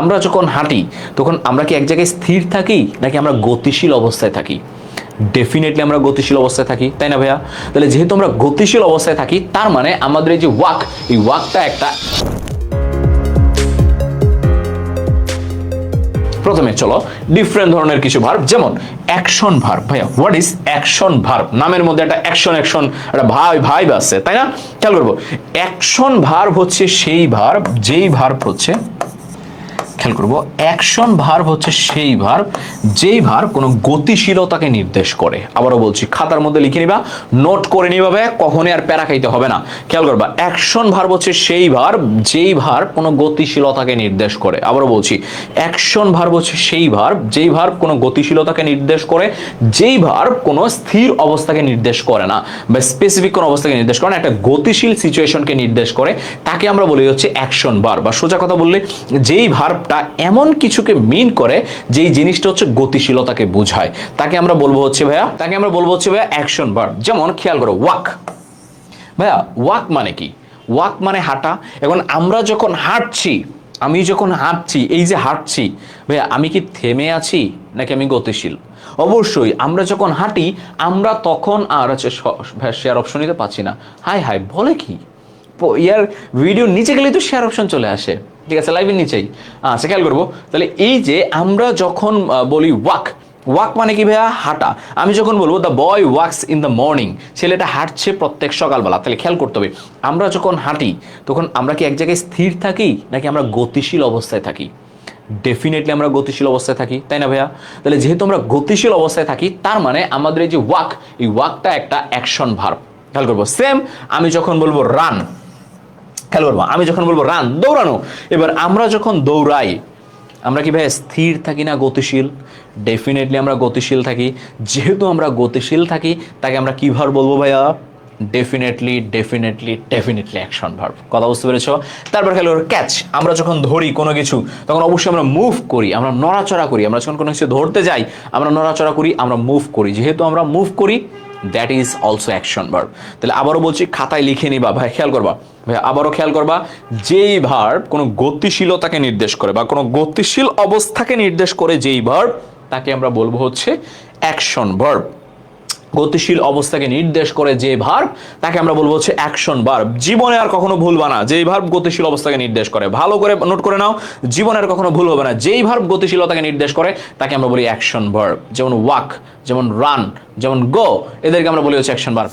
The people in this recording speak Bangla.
আমরা যখন হাঁটি, তখন আমরা কি এক জায়গায় স্থির থাকি, নাকি আমরা গতিশীল অবস্থায় থাকি? ডেফিনেটলি আমরা গতিশীল অবস্থায় থাকি, তাই না ভাইয়া? তাহলে যেহেতু আমরা গতিশীল অবস্থায় থাকি, তার মানে আমাদের এই যে ওয়াক, এই ওয়াকটা একটা প্রথমে চলো ডিফারেন্ট ধরনের কিছু ভার্ব যেমন অ্যাকশন ভার্ব ভাইয়া হোয়াট ইজ অ্যাকশন ভার্ব নামের মধ্যে একটা অ্যাকশন অ্যাকশন একটা ভাই ভাইব আছে, তাই না? খেয়াল করব অ্যাকশন ভার্ব হচ্ছে সেই ভার্ব যেই ভার্ব হচ্ছে খেয়াল করব। অ্যাকশন ভার্ব হচ্ছে সেই ভার্ব, যেই ভার্ব কোনো গতিশীলতাকে নির্দেশ করে। আবারও বলছি, খাতার মধ্যে লিখে নিবা, নোট করে নিবা ভাই কখনই আর প্যারা খাইতে হবে না। খেয়াল করবা, অ্যাকশন ভার্ব হচ্ছে সেই ভার্ব, যেই ভার্ব কোনো গতিশীলতাকে নির্দেশ করে। আবারও বলছি, অ্যাকশন ভার্ব হচ্ছে সেই ভার্ব, যেই ভার্ব কোনো গতিশীলতাকে নির্দেশ করে, যেই ভার্ব কোনো স্থির অবস্থাকে নির্দেশ করে না। বা স্পেসিফিক কোনো অবস্থাকে নির্দেশ করে না, একটা গতিশীল সিচুয়েশনকে নির্দেশ করে। তাকে আমরা বলি হচ্ছে অ্যাকশন ভার্ব। বা সোজা কথা বললে, যেই ভার্বটা এমন কিছুকে মিন করে যেই জিনিসটা হচ্ছে গতিশীলতাকে বোঝায়। তাকে আমরা বলব হচ্ছে ভাইয়া, তাকে আমরা বলব হচ্ছে ভাইয়া অ্যাকশন ভার্ব যেমন খেয়াল করো ওয়াক ভাইয়া ওয়াক মানে কি? ওয়াক মানে হাঁটা। এখন আমরা যখন হাঁটছি, আমি যখন হাঁটছি, এই যে হাঁটছি, ভাইয়া, আমি কি থেমে আছি নাকি আমি গতিশীল? অবশ্যই, আমরা যখন হাঁটি, আমরা তখন আর হচ্ছে শেয়ার অপশন নিতে পাচ্ছি না। হাই হাই বলে কি? ইয়ার ভিডিও নিচে গেলেই তো শেয়ার অপশন চলে আসে। ঠিক আছে লাইভের নিচেই। আচ্ছা খেয়াল করব। তাহলে এই যে আমরা যখন বলি ওয়াক ওয়াক মানে কি ভাইয়া? হাঁটা। আমি যখন বলব the boy walks in the morning ছেলেটা হাঁটছে প্রত্যেক সকালবেলা। তাহলে খেয়াল করতে হবে, আমরা যখন হাঁটি, তখন আমরা কি এক জায়গায় স্থির থাকি, নাকি আমরা গতিশীল অবস্থায় থাকি? ডেফিনেটলি আমরা গতিশীল অবস্থায় থাকি, তাই না ভাইয়া? তাহলে যেহেতু আমরা গতিশীল অবস্থায় থাকি, তার মানে আমাদের এই যে ওয়াক, এই ওয়াকটা একটা অ্যাকশন ভার্ব খেয়াল করব। সেম আমি যখন বলব রান খেয়াল করব আমি যখন বলব, রান, দৌড়ানো। এবার আমরা যখন দৌড়াই, আমরা কি ভাই স্থির থাকি না গতিশীল? ডেফিনেটলি আমরা গতিশীল থাকি। যেহেতু আমরা গতিশীল থাকি, তাকে আমরা কি ভার বলব ভাইয়া? Definitely definitely definitely action verb কথা বুঝতে পেরেছ? তারপর খেলো ক্যাচ আমরা যখন ধরি কোনো কিছু, তখন অবশ্যই আমরা মুভ করি, আমরা নড়াচড়া করি। আমরা যখন কোনো কিছু ধরতে যাই, আমরা নড়াচড়া করি, আমরা মুভ করি। যেহেতু আমরা মুভ করি that is also action verb তাহলে আবারও বলছি, খাতায় লিখে নিবা। ভাই, খেয়াল করবা। ভাই, আবারও খেয়াল করবা, যেই ভার্ব কোনো গতিশীলতাকে নির্দেশ করে বা কোনো গতিশীল অবস্থাকে নির্দেশ করে যেই ভার্ব তাকে আমরা বলব হচ্ছে অ্যাকশন ভার্ব গতিশীল অবস্থাকে নির্দেশ করে যে ভার্ব তাকে আমরা বলব হচ্ছে অ্যাকশন ভার্ব জীবনে আর কখনো ভুল না। যেই ভার্ব গতিশীল অবস্থাকে নির্দেশ করে। ভালো করে নোট করে নাও, জীবনে আর কখনো ভুল হবে না। যেই ভার্ব গতিশীলতাকে নির্দেশ করে, তাকে আমরা বলি অ্যাকশন ভার্ব যেমন ওয়াক যেমন রান যেমন গো এদেরকে আমরা বলি হচ্ছে অ্যাকশন ভার্ব